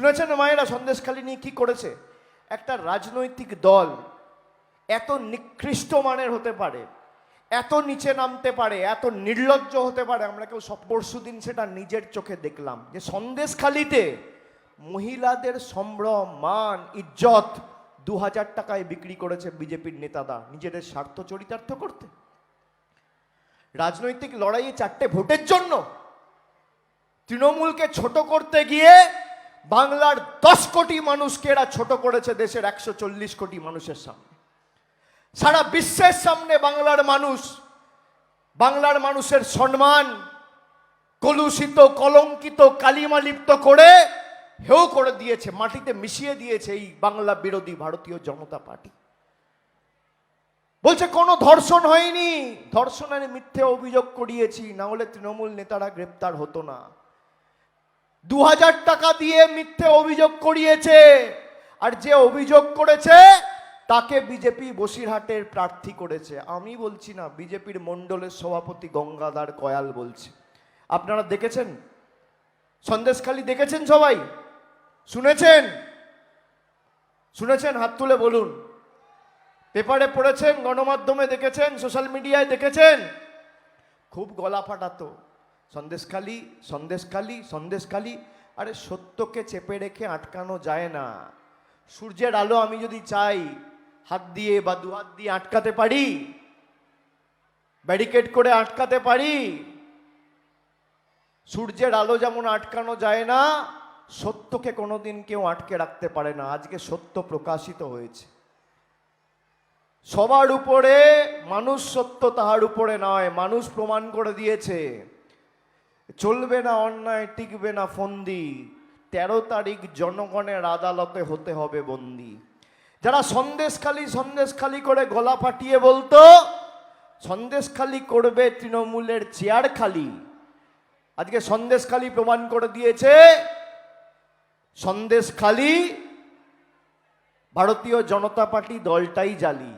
শুনেছেন মায়েরা, সন্দেশখালী নিয়ে কি করেছে? একটা রাজনৈতিক দল এত নিকৃষ্ট মানের হতে পারে, এত নিচে নামতে পারে, এত নির্লজ্জ হতে পারে, আমরা কেউ সব পরশু দিন সেটা নিজের চোখে দেখলাম। যে সন্দেশখালিতে মহিলাদের সম্ভ্রম মান ইজ্জত দু হাজার টাকায় বিক্রি করেছে বিজেপির নেতারা। নিজেদের স্বার্থ চরিতার্থ করতে। রাজনৈতিক লড়াইয়ে চারটে ভোটের জন্য তৃণমূলকে ছোট করতে গিয়ে বাংলার দশ কোটি মানুষকে এরা ছোট করেছে দেশের একশো চল্লিশ কোটি মানুষের সামনে। সারা বিশ্বের সামনে বাংলার মানুষ, বাংলার মানুষের সম্মান কলুষিত, কলঙ্কিত, কালিমালিপ্ত করে হেউ করে দিয়েছে, মাটিতে মিশিয়ে দিয়েছে এই বাংলা বিরোধী ভারতীয় জনতা পার্টি। বলছে, কোনো ধর্ষণ হয়নি। ধর্ষণের মিথ্যে অভিযোগ করিয়েছি, না হলে তৃণমূল নেতারা গ্রেপ্তার হতো না। দু হাজার টাকা দিয়ে মিথ্যে অভিযোগ করিয়েছে। আর যে অভিযোগ করেছে, তাকে বিজেপি বসিরহাটের প্রার্থী করেছে। আমি বলছি না, বিজেপির মণ্ডলের সভাপতি গঙ্গাধর কয়াল বলছে। আপনারা দেখেছেন? সন্দেশখালি দেখেছেন সবাই? শুনেছেন? শুনেছেন? হাত তুলে বলুন। পেপারে পড়েছেন, গণমাধ্যমে দেখেছেন, সোশ্যাল মিডিয়ায় দেখেছেন? খুব গলা ফাটাতো। সন্দেশখালি সন্দেশখালি সন্দেশখালি। আরে সত্যকে চেপে রেখে আটকানো যায় না। সূর্যের আলো আমি যদি চাই, হাত দিয়ে বা দু হাত দিয়ে আটকাতে পারি, ব্যারিকেড করে আটকাতে পারি, সূর্যের আলো যেমন আটকানো যায় না, সত্যকে কোনোদিন কেউ আটকে রাখতে পারে না। আজকে সত্য প্রকাশিত হয়েছে। সবার উপরে মানুষ সত্য তাহার উপরে নয়, মানুষ প্রমাণ করে দিয়েছে। চলবে না অন্যায়, টিকবে না ফন্দি। তেরো তারিখ জনগণের আদালতে হতে হবে বন্দি। যারা সন্দেশখালি সন্দেশখালি করে গলা ফাটিয়ে বলতো, সন্দেশখালি করবে তৃণমূলের চেয়ার খালি আজকে সন্দেশখালি প্রমাণ করে দিয়েছে, সন্দেশখালি ভারতীয় জনতা পার্টি দলটাই জালি।